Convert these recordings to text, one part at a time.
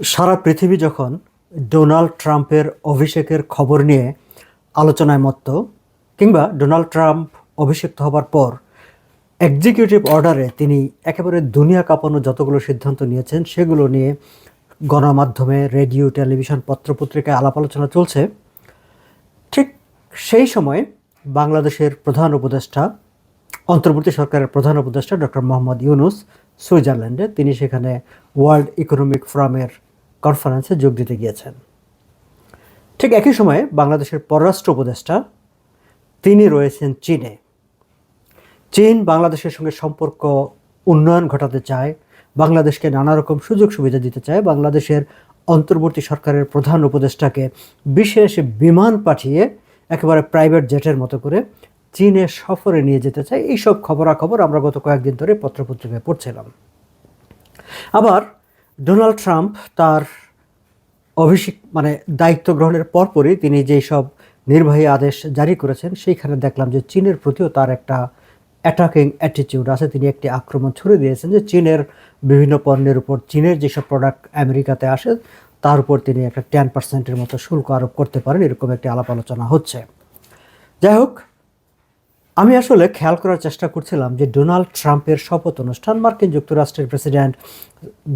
সারা পৃথিবী যখন ডোনাল্ড ট্রাম্পের অভিষেকের খবর নিয়ে আলোচনায় মত্ত, কিংবা ডোনাল্ড ট্রাম্প অভিষিক্ত হবার পর এক্সিকিউটিভ অর্ডারে তিনি একেবারে দুনিয়া কাঁপানো যতগুলো সিদ্ধান্ত নিয়েছেন, সেগুলো নিয়ে গণমাধ্যমে রেডিও টেলিভিশন পত্রপত্রিকায় আলাপ আলোচনা চলছে। ঠিক সেই সময় বাংলাদেশের প্রধান উপদেষ্টা, অন্তর্বর্তী সরকারের প্রধান উপদেষ্টা ডক্টর মোহাম্মদ ইউনুস সুইজারল্যান্ডে, তিনি সেখানে ওয়ার্ল্ড ইকোনমিক ফোরামের কনফারেন্সে যোগ দিতে গিয়েছেন। ঠিক একই সময়ে বাংলাদেশের পররাষ্ট্র উপদেষ্টা তিনি রয়েছেন চীনে। চীন বাংলাদেশের সঙ্গে সম্পর্ক উন্নয়ন ঘটাতে চায়, বাংলাদেশকে নানা রকম সুযোগ সুবিধা দিতে চায়, বাংলাদেশের অন্তর্বর্তী সরকারের প্রধান উপদেষ্টাকে বিশেষ বিমান পাঠিয়ে একেবারে প্রাইভেট জেটের মতো করে চীনে সফরে নিয়ে যেতে চায়, এইসব খবরাখবর আমরা গত কয়েকদিন ধরে পত্রপত্রিকায় পড়ছিলাম। আবার ডোনাল্ড ট্রাম্প তার অভিষেক মানে দায়িত্ব গ্রহণের পরপরই তিনি যেই সব নির্বাহী আদেশ জারি করেছেন, সেইখানে দেখলাম যে চীনের প্রতিও তার একটা অ্যাটাকিং অ্যাটিটিউড আছে। তিনি একটি আক্রমণ ছুড়ে দিয়েছেন যে চীনের বিভিন্ন পণ্যের উপর, চীনের যেসব প্রোডাক্ট আমেরিকাতে আসে, তার উপর তিনি একটা টেন পার্সেন্টের মতো শুল্ক আরোপ করতে পারেন, এরকম একটি আলাপ আলোচনা হচ্ছে। যাই হোক আমি আসলে খেয়াল করার চেষ্টা করছিলাম যে ডোনাল্ড ট্রাম্পের শপথ অনুষ্ঠান, মার্কিন যুক্তরাষ্ট্রের প্রেসিডেন্ট,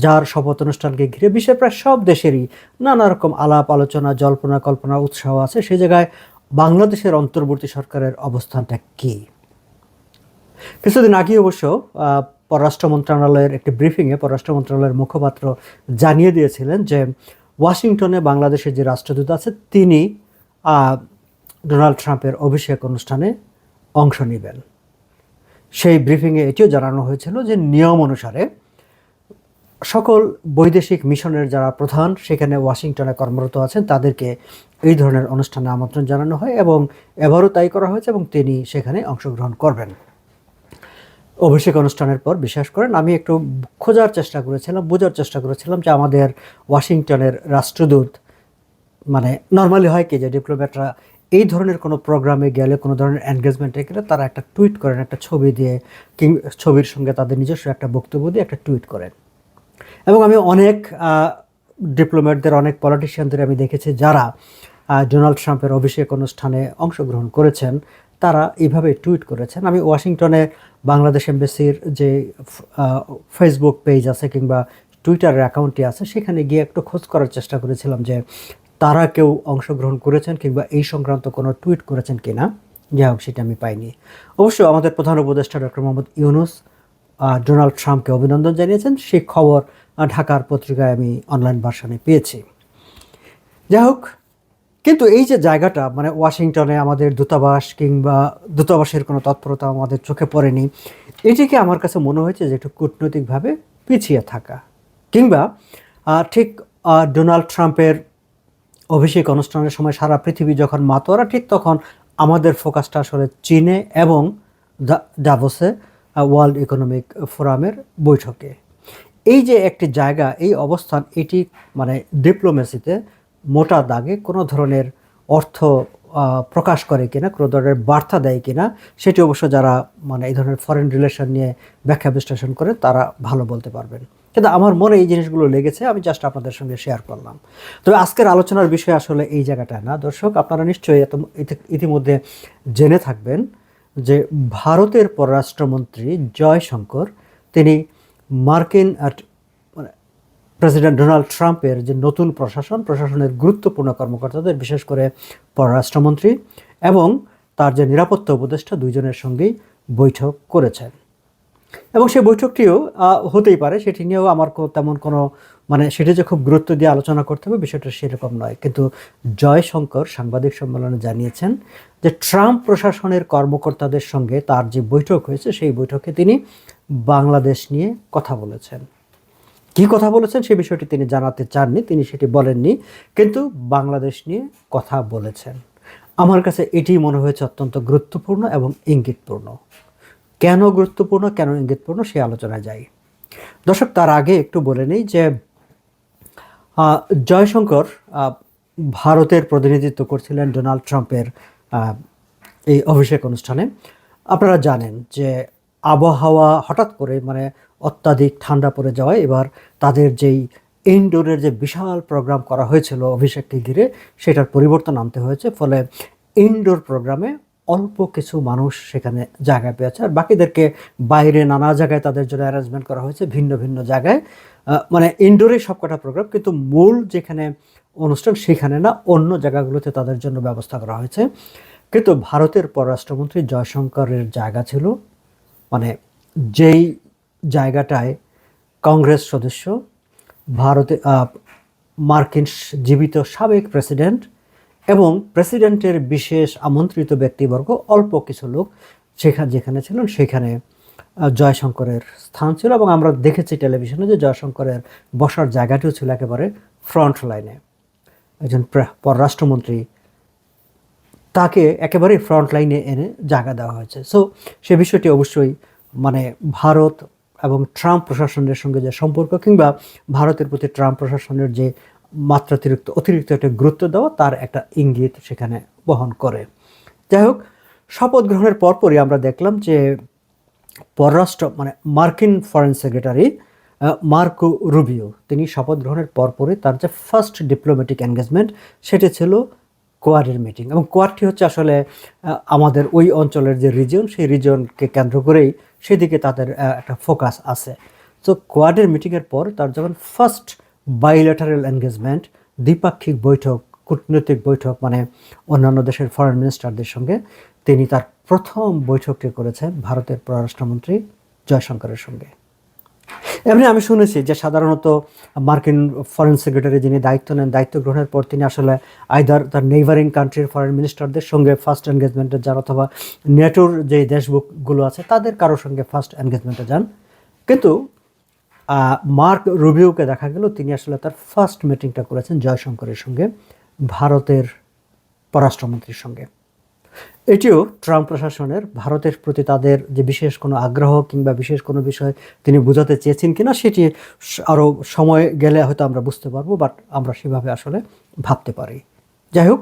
যার শপথ অনুষ্ঠানকে ঘিরে বিশ্বের প্রায় সব দেশেরই নানা রকম আলাপ আলোচনা, জল্পনা কল্পনা, উৎসাহ আছে। সেই জায়গায় বাংলাদেশের অন্তর্বর্তী সরকারের অবস্থানটা কী? কিছুদিন আগে অবশ্য পররাষ্ট্র মন্ত্রণালয়ের একটি ব্রিফিংয়ে পররাষ্ট্র মন্ত্রণালয়ের মুখপাত্র জানিয়ে দিয়েছিলেন যে ওয়াশিংটনে বাংলাদেশের যে রাষ্ট্রদূত আছে, তিনি ডোনাল্ড ট্রাম্পের অভিষেক অনুষ্ঠানে অংশ নেবেন। সেই ব্রিফিংয়ে এটিও জানানো হয়েছিল যে নিয়ম অনুসারে সকল বৈদেশিক মিশনের যারা প্রধান, সেখানে ওয়াশিংটনে কর্মরত আছেন, তাদেরকে এই ধরনের অনুষ্ঠানে আমন্ত্রণ জানানো হয় এবং এবারও তাই করা হয়েছে এবং তিনি সেখানে অংশগ্রহণ করবেন। অভিষেক অনুষ্ঠানের পর বিশ্বাস করেন, আমি একটু খোঁজার চেষ্টা করেছিলাম, বোঝার চেষ্টা করেছিলাম যে আমাদের ওয়াশিংটনের রাষ্ট্রদূত মানে নর্মালি হয় কি যে ডিপ্লোম্যাটরা এই ধরনের কোনো প্রোগ্রামে গেলে, কোনো ধরনের এনগেজমেন্টে গেলে তারা একটা টুইট করেন, একটা ছবি দিয়ে, কিং, ছবির সঙ্গে তাদের নিজস্ব একটা বক্তব্য দিয়ে একটা টুইট করেন। এবং আমি অনেক ডিপ্লোম্যাটদের অনেক পলিটিশিয়ানদের আমি দেখেছি যারা ডোনাল্ড ট্রাম্পের অভিষেক অনুষ্ঠানে অংশগ্রহণ করেছেন, তারা এইভাবে টুইট করেছেন। আমি ওয়াশিংটনে বাংলাদেশ এম্বাসির যে ফেসবুক পেজ আছে কিংবা টুইটারের অ্যাকাউন্টটি আছে, সেখানে গিয়ে একটু খোঁজ করার চেষ্টা করেছিলাম যে তারা কেউ অংশগ্রহণ করেছেন কিংবা এই সংক্রান্ত কোনো টুইট করেছেন কিনা, যাই হোক, সেটা আমি পাইনি। অবশ্য আমাদের প্রধান উপদেষ্টা ডক্টর মোহাম্মদ ইউনুস ডোনাল্ড ট্রাম্পকে অভিনন্দন জানিয়েছেন। সেই খবর ঢাকার পত্রিকায় আমি অনলাইন ভার্সনে পেয়েছি। যাই হোক, কিন্তু এই যে জায়গাটা মানে ওয়াশিংটনে আমাদের দূতাবাস কিংবা দূতাবাসের কোনো তৎপরতা আমাদের চোখে পড়েনি, এটিকে আমার কাছে মনে হয়েছে যে একটু কূটনৈতিকভাবে পিছিয়ে থাকা। কিংবা ঠিক ডোনাল্ড ট্রাম্পের অভিষেক অনুষ্ঠানের সময় সারা পৃথিবী যখন মাতোয়ারা ঠিক তখন আমাদের ফোকাসটা আসলে চীনে এবং ডাভোসে ওয়ার্ল্ড ইকোনমিক ফোরামের বৈঠকে। এই যে একটি জায়গা, এই অবস্থান, এটি মানে ডিপ্লোমেসিতে মোটা দাগে কোনো ধরনের অর্থ প্রকাশ করে কিনা, কোনো ধরনের বার্তা দেয় কিনা, সেটি অবশ্য যারা মানে এই ধরনের ফরেন রিলেশন নিয়ে ব্যাখ্যা বিশ্লেষণ করে তারা ভালো বলতে পারবেন। কিন্তু আমার মনে এই জিনিসগুলো লেগেছে, আমি জাস্ট আপনাদের সঙ্গে শেয়ার করলাম। তবে আজকের আলোচনার বিষয় আসলে এই জায়গাটায় না। দর্শক, আপনারা নিশ্চয়ই এত, ইতি- ইতিমধ্যে জেনে থাকবেন যে ভারতের পররাষ্ট্রমন্ত্রী জয়শঙ্কর, তিনি মার্কিন মানে প্রেসিডেন্ট ডোনাল্ড ট্রাম্পের যে নতুন প্রশাসন, প্রশাসনের গুরুত্বপূর্ণ কর্মকর্তাদের, বিশেষ করে পররাষ্ট্রমন্ত্রী এবং তার যে নিরাপত্তা উপদেষ্টা দুইজনের সঙ্গেই বৈঠক করেছেন। এবং সেই বৈঠকটিও হতেই পারে। সেটি নিয়েও আমার তেমন কোনো মানে সেটি যে খুব গুরুত্ব দিয়ে আলোচনা করতে হবে বিষয়টা সেরকম নয়। কিন্তু জয়শঙ্কর সাংবাদিক সম্মেলনে জানিয়েছেন যে ট্রাম্প প্রশাসনের কর্মকর্তাদের সঙ্গে তার যে বৈঠক হয়েছে, সেই বৈঠকে তিনি বাংলাদেশ নিয়ে কথা বলেছেন। কি কথা বলেছেন সেই বিষয়টি তিনি জানাতে চাননি, তিনি সেটি বলেননি, কিন্তু বাংলাদেশ নিয়ে কথা বলেছেন। আমার কাছে এটি মনে হয়েছে অত্যন্ত গুরুত্বপূর্ণ এবং ইঙ্গিতপূর্ণ। কেন গুরুত্বপূর্ণ, কেন ইঙ্গিতপূর্ণ সে আলোচনায় যাই। দর্শক, তার আগে একটু বলে নিই যে জয়শঙ্কর ভারতের প্রতিনিধিত্ব করছিলেন ডোনাল্ড ট্রাম্পের এই অভিষেক অনুষ্ঠানে। আপনারা জানেন যে আবহাওয়া হঠাৎ করে মানে অত্যাধিক ঠান্ডা পড়ে যাওয়ায় এবার তাদের যেই ইনডোরের যে বিশাল প্রোগ্রাম করা হয়েছিল অভিষেককে ঘিরে, সেটার পরিবর্তন আনতে হয়েছে। ফলে ইনডোর প্রোগ্রামে অল্প কিছু মানুষ সেখানে জায়গা পেয়েছে। আর বাকিদেরকে বাইরে নানা জায়গায় তাদের জন্য অ্যারেঞ্জমেন্ট করা হয়েছে, ভিন্ন ভিন্ন জায়গায়। মানে ইনডোরে সবকটা প্রোগ্রাম কিন্তু মূল যেখানে অনুষ্ঠান সেখানে না, অন্য জায়গাগুলোতে তাদের জন্য ব্যবস্থা করা হয়েছে। কিন্তু ভারতের পররাষ্ট্রমন্ত্রী জয়শঙ্করের জায়গা ছিল মানে যেই জায়গাটায় কংগ্রেস সদস্য, ভারতে মার্কিন জীবিত সাবেক প্রেসিডেন্ট এবং প্রেসিডেন্টের বিশেষ আমন্ত্রিত ব্যক্তিবর্গ অল্প কিছু লোক সেখানে যেখানে ছিলেন সেখানে জয়শঙ্করের স্থান ছিল এবং আমরা দেখেছি টেলিভিশনে যে জয়শঙ্করের বসার জায়গাটিও ছিল একেবারে ফ্রন্ট লাইনে। একজন প্র- পররাষ্ট্রমন্ত্রী তাকে একেবারে ফ্রন্ট লাইনে এনে জায়গা দেওয়া হয়েছে। সো সে বিষয়টি অবশ্যই মানে ভারত এবং ট্রাম্প প্রশাসনের সঙ্গে যে সম্পর্ক কিংবা ভারতের প্রতি ট্রাম্প প্রশাসনের যে মাত্রাতিরিক্ত, অতিরিক্ত একটা গুরুত্ব দেওয়া তার একটা ইঙ্গিত সেখানে বহন করে। যাই হোক, শপথ গ্রহণের পরপরই আমরা দেখলাম যে পররাষ্ট্র মানে মার্কিন ফরেন সেক্রেটারি মার্কো রুবিও, তিনি শপথ গ্রহণের পরপরই তার যে ফার্স্ট ডিপ্লোম্যাটিক এনগেজমেন্ট, সেটি ছিল কোয়াডের মিটিং। এবং কোয়াডটি হচ্ছে আসলে আমাদের ওই অঞ্চলের যে রিজন সেই রিজনকে কেন্দ্র করেই সেদিকে তাদের একটা ফোকাস আছে। তো কোয়াডের মিটিংয়ের পর তার যখন ফার্স্ট বাইলেটারাল এনগেজমেন্ট দ্বিপাক্ষিক বৈঠক, কূটনৈতিক বৈঠক মানে অন্যান্য দেশের ফরেন মিনিস্টারদের সঙ্গে, তিনি তার প্রথম বৈঠকটি করেছেন ভারতের পররাষ্ট্রমন্ত্রী জয়শঙ্করের সঙ্গে। এমনি আমি শুনেছি যে সাধারণত মার্কিন ফরেন সেক্রেটারি যিনি দায়িত্ব নেন, দায়িত্ব গ্রহণের পর তিনি আসলে আইদার তার নেইবারিং কান্ট্রির ফরেন মিনিস্টারদের সঙ্গে ফার্স্ট এনগেজমেন্টে যান অথবা নেটোর যে দেশগুলো আছে, তাদের কারোর সঙ্গে ফার্স্ট এনগেজমেন্টে যান। কিন্তু মার্ক রুবিওকে দেখা গেল। তিনি আসলে তার ফার্স্ট মিটিংটা করেছেন জয়শঙ্করের সঙ্গে, ভারতের পররাষ্ট্রমন্ত্রীর সঙ্গে। এটিও ট্রাম্প প্রশাসনের, ভারতের প্রতি তাদের যে বিশেষ কোনো আগ্রহ কিংবা বিশেষ কোনো বিষয় তিনি বোঝাতে চেয়েছেন কিনা, সেটি আরও সময় গেলে হয়তো আমরা বুঝতে পারব বাট আমরা সেভাবে আসলে ভাবতে পারি। যাই হোক,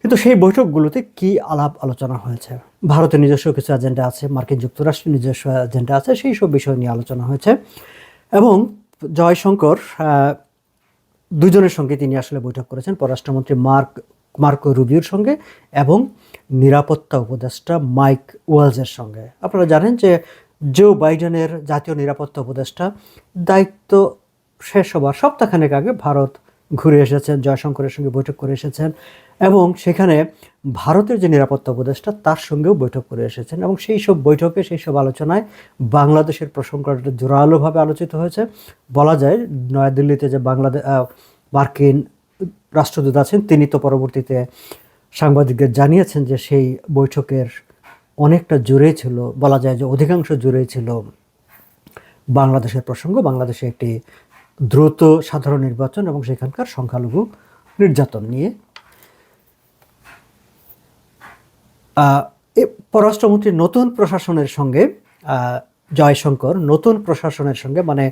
কিন্তু সেই বৈঠকগুলোতে কি আলাপ আলোচনা হয়েছে? ভারতের নিজস্ব কিছু এজেন্ডা আছে, মার্কিন যুক্তরাষ্ট্রের নিজস্ব এজেন্ডা আছে, সেই সব বিষয় নিয়ে আলোচনা হয়েছে। এবং জয়শঙ্কর দুজনের সঙ্গে তিনি আসলে বৈঠক করেছেন পররাষ্ট্রমন্ত্রী মার্ক, মার্কো রুবিওর সঙ্গে এবং নিরাপত্তা উপদেষ্টা মাইক ওয়েলসের সঙ্গে। আপনারা জানেন যে জো বাইডেনের জাতীয় নিরাপত্তা উপদেষ্টা দায়িত্ব শেষ হবার সপ্তাহখানেক আগে ভারত ঘুরে এসেছেন, জয়শঙ্করের সঙ্গে বৈঠক করে এসেছেন এবং সেখানে ভারতের যে নিরাপত্তা উপদেষ্টা তার সঙ্গেও বৈঠক করে এসেছেন এবং সেই সব বৈঠকে, সেই সব আলোচনায় বাংলাদেশের প্রসঙ্গটা জোরালোভাবে আলোচিত হয়েছে। বলা যায়, নয়াদিল্লিতে যে বাংলাদেশ মার্কিন রাষ্ট্রদূত আছেন, তিনি তো পরবর্তীতে সাংবাদিকদের জানিয়েছেন যে সেই বৈঠকের অনেকটা জুড়েই ছিল, বলা যায় যে অধিকাংশ জুড়েই ছিল বাংলাদেশের প্রসঙ্গ। বাংলাদেশে একটি দ্রুত সাধারণ নির্বাচন এবং সেখানকার সংখ্যালঘু নির্যাতন নিয়ে। পররাষ্ট্রমন্ত্রীর নতুন প্রশাসনের সঙ্গে জয়শঙ্কর নতুন প্রশাসনের সঙ্গে মানে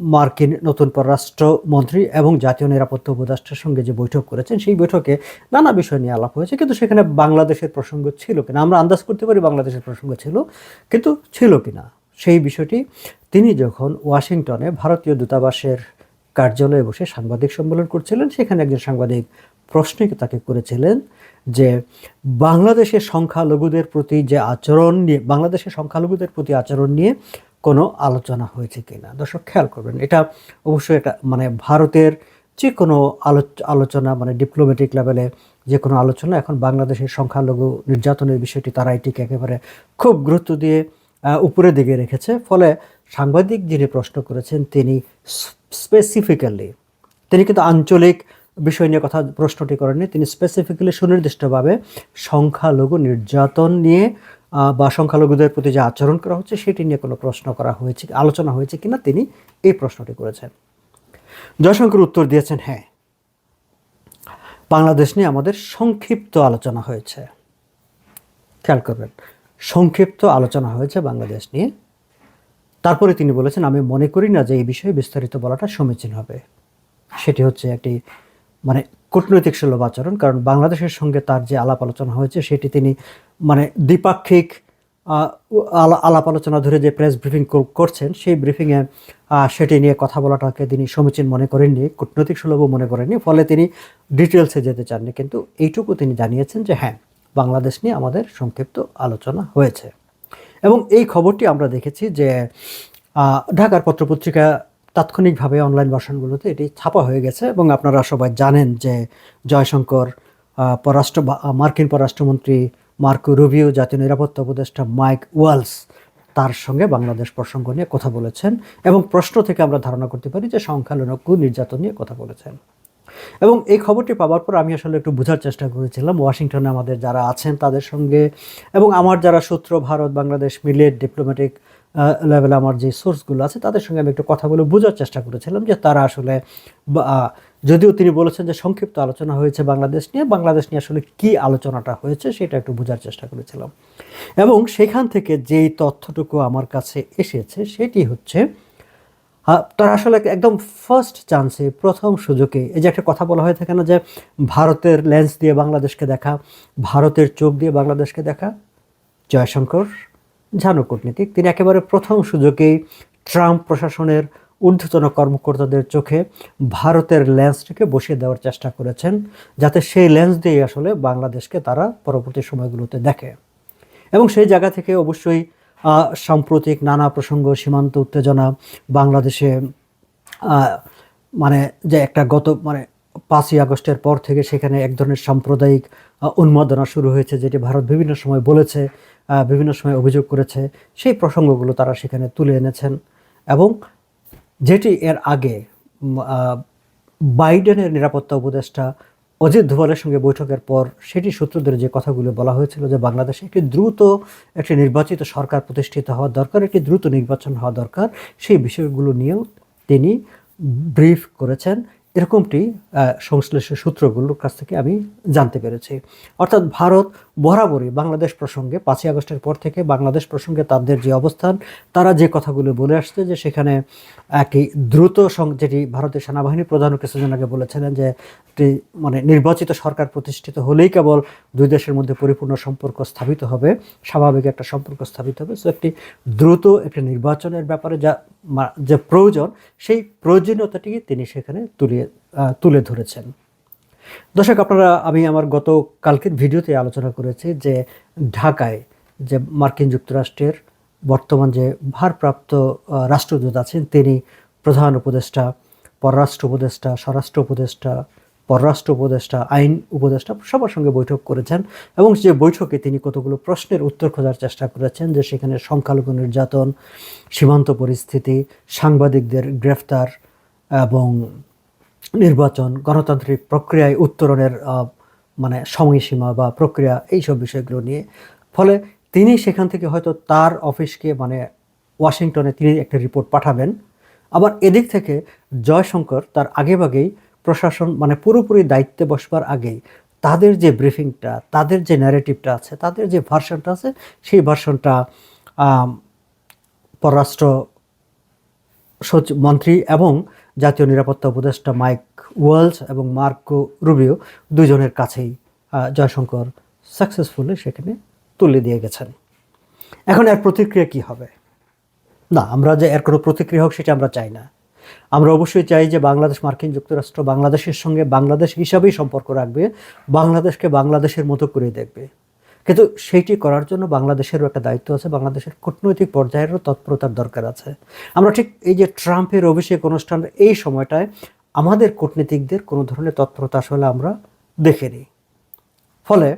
মার্কিন নতুন পররাষ্ট্রমন্ত্রী এবং জাতীয় নিরাপত্তা উপদেষ্টার সঙ্গে যে বৈঠক করেছেন, সেই বৈঠকে নানা বিষয় নিয়ে আলাপ হয়েছে। কিন্তু সেখানে বাংলাদেশের প্রসঙ্গ ছিল কিনা, আমরা আন্দাজ করতে পারি বাংলাদেশের প্রসঙ্গ ছিল, কিন্তু ছিল কিনা। সেই বিষয়টি তিনি যখন ওয়াশিংটনে ভারতীয় দূতাবাসের কার্যালয়ে বসে সাংবাদিক সম্মেলন করছিলেন, সেখানে একজন সাংবাদিক প্রশ্ন তাকে করেছিলেন যে বাংলাদেশের সংখ্যালঘুদের প্রতি যে আচরণ নিয়ে, বাংলাদেশের সংখ্যালঘুদের প্রতি আচরণ নিয়ে কোনো আলোচনা হয়েছে কিনা? দর্শক, খেয়াল করবেন, এটা অবশ্যই একটা মানে ভারতের যে কোনো আলোচ- আলোচনা মানে ডিপ্লোম্যাটিক লেভেলে যে কোনো আলোচনা, এখন বাংলাদেশের সংখ্যালঘু নির্যাতনের বিষয়টি তারা এটিকে একেবারে খুব গুরুত্ব দিয়ে উপরের দিকে রেখেছে। ফলে সাংবাদিক যিনি প্রশ্ন করেছেন, তিনি স্পেসিফিক্যালি তিনি কিন্তু আঞ্চলিক বিষয় নিয়ে কথা, প্রশ্নটি করেননি, তিনি স্পেসিফিক্যালি সুনির্দিষ্টভাবে সংখ্যালঘু নির্যাতন নিয়ে বা সংখ্যালঘুদের প্রতি যে আচরণ করা হচ্ছে, সেটি নিয়ে কোনো প্রশ্ন করা হয়েছে, আলোচনা হয়েছে কিনা, তিনি এই প্রশ্নটি করেছেন। জয়শঙ্কর উত্তর দিয়েছেন হ্যাঁ। বাংলাদেশ নিয়ে আমাদের সংক্ষিপ্ত আলোচনা হয়েছে। খেয়াল করবেন সংক্ষিপ্ত আলোচনা হয়েছে বাংলাদেশ নিয়ে। তারপরে তিনি বলেছেন, আমি মনে করি না যে এই বিষয়ে বিস্তারিত বলাটা সমীচীন হবে। সেটি হচ্ছে একটি মানে কূটনৈতিক সুলভ আচরণ, কারণ বাংলাদেশের সঙ্গে তার যে আলাপ আলোচনা হয়েছে, সেটি তিনি মানে দ্বিপাক্ষিক আলা- আলাপ আলোচনা ধরে যে প্রেস ব্রিফিং করছেন, সেই ব্রিফিংয়ে সেটি নিয়ে কথা বলাটাকে তিনি সমীচীন মনে করেননি, কূটনৈতিক সুলভ মনে করেননি, ফলে তিনি ডিটেলসে যেতে চাননি। কিন্তু এইটুকু তিনি জানিয়েছেন যে হ্যাঁ বাংলাদেশ নিয়ে আমাদের সংক্ষিপ্ত আলোচনা হয়েছে। এবং এই খবরটি আমরা দেখেছি যে ঢাকার পত্রপত্রিকা তাৎক্ষণিকভাবে অনলাইন ভার্সনগুলোতে এটি ছাপা হয়ে গেছে এবং আপনারা সবাই জানেন যে, জয়শঙ্কর পররাষ্ট্র মার্কিন পররাষ্ট্রমন্ত্রী মার্কো রুবিও, জাতীয় নিরাপত্তা উপদেষ্টা মাইক ওয়ালস তার সঙ্গে বাংলাদেশ প্রসঙ্গ নিয়ে কথা বলেছেন এবং প্রশ্ন থেকে আমরা ধারণা করতে পারি যে সংখ্যালঘু নির্যাতন নিয়ে কথা বলেছেন। এবং এই খবরটি পাওয়ার পর আমি আসলে একটু বোঝার চেষ্টা করেছিলাম। ওয়াশিংটনে আমাদের যারা আছেন তাদের সঙ্গে এবং আমার যারা সূত্র ভারত, বাংলাদেশ মিলিয়ে ডিপ্লোম্যাটিক লেভেলে আমার যে সোর্সগুলো আছে তাদের সঙ্গে আমি একটু কথা বলে বোঝার চেষ্টা করেছিলাম যে তারা আসলে যদিও তিনি বলেছেন যে সংক্ষিপ্ত আলোচনা হয়েছে বাংলাদেশ নিয়ে বাংলাদেশ নিয়ে আসলে কি আলোচনাটা হয়েছে সেটা একটু বোঝার চেষ্টা করেছিলাম। এবং সেখান থেকে যেই তথ্যটুকু আমার কাছে এসেছে সেটি হচ্ছে তার আসলে একদম ফার্স্ট চান্সে প্রথম সুযোগে, এই যে একটা কথা বলা হয়ে থাকে না যে ভারতের লেন্স দিয়ে বাংলাদেশকে দেখা, ভারতের চোখ দিয়ে বাংলাদেশকে দেখা, জয়শঙ্কর ঝানু কূটনীতিক। তিনি একেবারে প্রথম সুযোগেই ট্রাম্প প্রশাসনের ঊর্ধ্বতন কর্মকর্তাদের চোখে ভারতের লেন্সটিকে বসিয়ে দেওয়ার চেষ্টা করেছেন, যাতে সেই লেন্স দিয়ে আসলে বাংলাদেশকে তারা পরবর্তী সময়গুলোতে দেখে। এবং সেই জায়গা থেকে অবশ্যই সাম্প্রতিক নানা প্রসঙ্গ, সীমান্ত উত্তেজনা, বাংলাদেশে মানে যে একটা গত মানে পাঁচই আগস্টের পর থেকে সেখানে এক ধরনের সাম্প্রদায়িক উন্মাদনা শুরু হয়েছে, যেটি ভারত বিভিন্ন সময় বলেছে বিভিন্ন সময় অভিযোগ করেছে। সেই প্রসঙ্গগুলো তারা সেখানে তুলে এনেছেন এবং যেটি এর আগে বাইডেনের নিরাপত্তা উপদেষ্টা অজিত ধোয়ালের সঙ্গে বৈঠকের পর সেটি সূত্র ধরে যে কথাগুলো বলা হয়েছিল যে বাংলাদেশে একটি দ্রুত একটি নির্বাচিত সরকার প্রতিষ্ঠিত হওয়া দরকার, একটি দ্রুত নির্বাচন হওয়া দরকার, সেই বিষয়গুলো নিয়েও তিনি ব্রিফ করেছেন। এরকমটি সংশ্লিষ্ট সূত্রগুলোর কাছ থেকে আমি জানতে পেরেছি। অর্থাৎ ভারত বরাবরই বাংলাদেশ প্রসঙ্গে পাঁচই আগস্টের পর থেকে বাংলাদেশ প্রসঙ্গে তাদের যে অবস্থান, তারা যে কথাগুলো বলে আসছে যে সেখানে একই দ্রুত যেটি ভারতের সেনাবাহিনী প্রধান কিছুদিন আগে বলেছিলেন যে একটি মানে নির্বাচিত সরকার প্রতিষ্ঠিত হলেই কেবল দুই দেশের মধ্যে পরিপূর্ণ সম্পর্ক স্থাপিত হবে, স্বাভাবিক একটা সম্পর্ক স্থাপিত হবে। সো একটি দ্রুত একটি নির্বাচনের ব্যাপারে যা যে প্রয়োজন, সেই প্রয়োজনীয়তাটি তিনি সেখানে তুলে তুলে ধরেছেন। দর্শক, আপনারা, আমি আমার গত কালকের ভিডিওতে আলোচনা করেছি যে ঢাকায় যে মার্কিন যুক্তরাষ্ট্রের বর্তমান যে ভারপ্রাপ্ত রাষ্ট্রদূত আছেন, তিনি প্রধান উপদেষ্টা, পররাষ্ট্র উপদেষ্টা, স্বরাষ্ট্র উপদেষ্টা, পররাষ্ট্র উপদেষ্টা, আইন উপদেষ্টা সবার সঙ্গে বৈঠক করেছেন এবং যে বৈঠকে তিনি কতগুলো প্রশ্নের উত্তর খোঁজার চেষ্টা করেছেন যে সেখানে সংখ্যালঘু নির্যাতন, সীমান্ত পরিস্থিতি, সাংবাদিকদের গ্রেফতার এবং নির্বাচন, গণতান্ত্রিক প্রক্রিয়ায় উত্তরণের মানে সময়সীমা বা প্রক্রিয়া এইসব বিষয়গুলো নিয়ে। ফলে তিনি সেখান থেকে হয়তো তার অফিসকে মানে ওয়াশিংটনে তিনি একটা রিপোর্ট পাঠাবেন। আবার এদিক থেকে জয়শঙ্কর তার আগেভাগেই প্রশাসন মানে পুরোপুরি দায়িত্বে বসবার আগেই তাদের যে ব্রিফিংটা, তাদের যে ন্যারেটিভটা আছে, তাদের যে ভার্সনটা আছে, সেই ভার্সনটা পররাষ্ট্র সচিব মন্ত্রী এবং জাতীয় নিরাপত্তা উপদেষ্টা মাইক ওয়ালস এবং মার্কো রুবিও দুজনের কাছেই জয়শঙ্কর সাকসেসফুলি সেখানে তুলে দিয়ে গেছেন। এখন এর প্রতিক্রিয়া কি হবে? না, আমরা যে এর কোনো প্রতিক্রিয়া হোক সেটা আমরা চাই না। আমরা অবশ্যই চাই যে বাংলাদেশ মার্কিন যুক্তরাষ্ট্র বাংলাদেশের সঙ্গে বাংলাদেশ হিসাবেই সম্পর্ক রাখবে, বাংলাদেশকে বাংলাদেশের মতো করে দেখবে। কিন্তু সেইটি করার জন্য বাংলাদেশেরও একটা দায়িত্ব আছে, বাংলাদেশের কূটনৈতিক পর্যায়েরও তৎপরতার দরকার আছে। আমরা ঠিক এই যে ট্রাম্পের অভিষেক অনুষ্ঠান, এই সময়টায় আমাদের কূটনীতিকদের কোনো ধরনের তৎপরতা আসলে আমরা দেখিনি। ফলে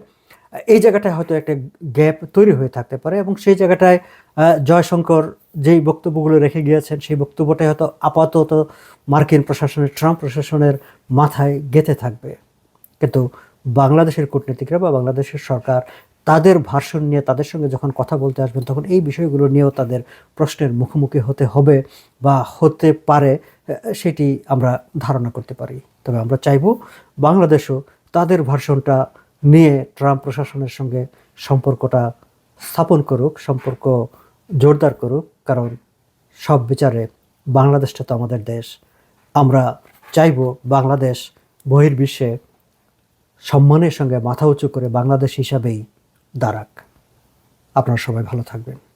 এই জায়গাটায় হয়তো একটা গ্যাপ তৈরি হয়ে থাকতে পারে এবং সেই জায়গাটায় জয়শঙ্কর যেই বক্তব্যগুলো রেখে গিয়েছেন, সেই বক্তব্যটাই হয়তো আপাতত মার্কিন প্রশাসনের, ট্রাম্প প্রশাসনের মাথায় গেঁথে থাকবে। কিন্তু বাংলাদেশের কূটনীতিকরা বা বাংলাদেশের সরকার তাদের ভাষণ নিয়ে, তাদের সঙ্গে যখন কথা বলতে আসবেন, তখন এই বিষয়গুলো নিয়েও তাদের প্রশ্নের মুখোমুখি হতে হবে বা হতে পারে সেটি আমরা ধারণা করতে পারি। তবে আমরা চাইব বাংলাদেশও তাদের ভাষণটা নিয়ে ট্রাম্প প্রশাসনের সঙ্গে সম্পর্কটা স্থাপন করুক, সম্পর্ক জোরদার করুক, কারণ সব বিচারে বাংলাদেশটা তো আমাদের দেশ। আমরা চাইব বাংলাদেশ বহির্বিশ্বে সম্মানের সঙ্গে মাথা উঁচু করে বাংলাদেশ হিসাবেই দাঁড়াক আপনারা সবাই ভালো থাকবেন।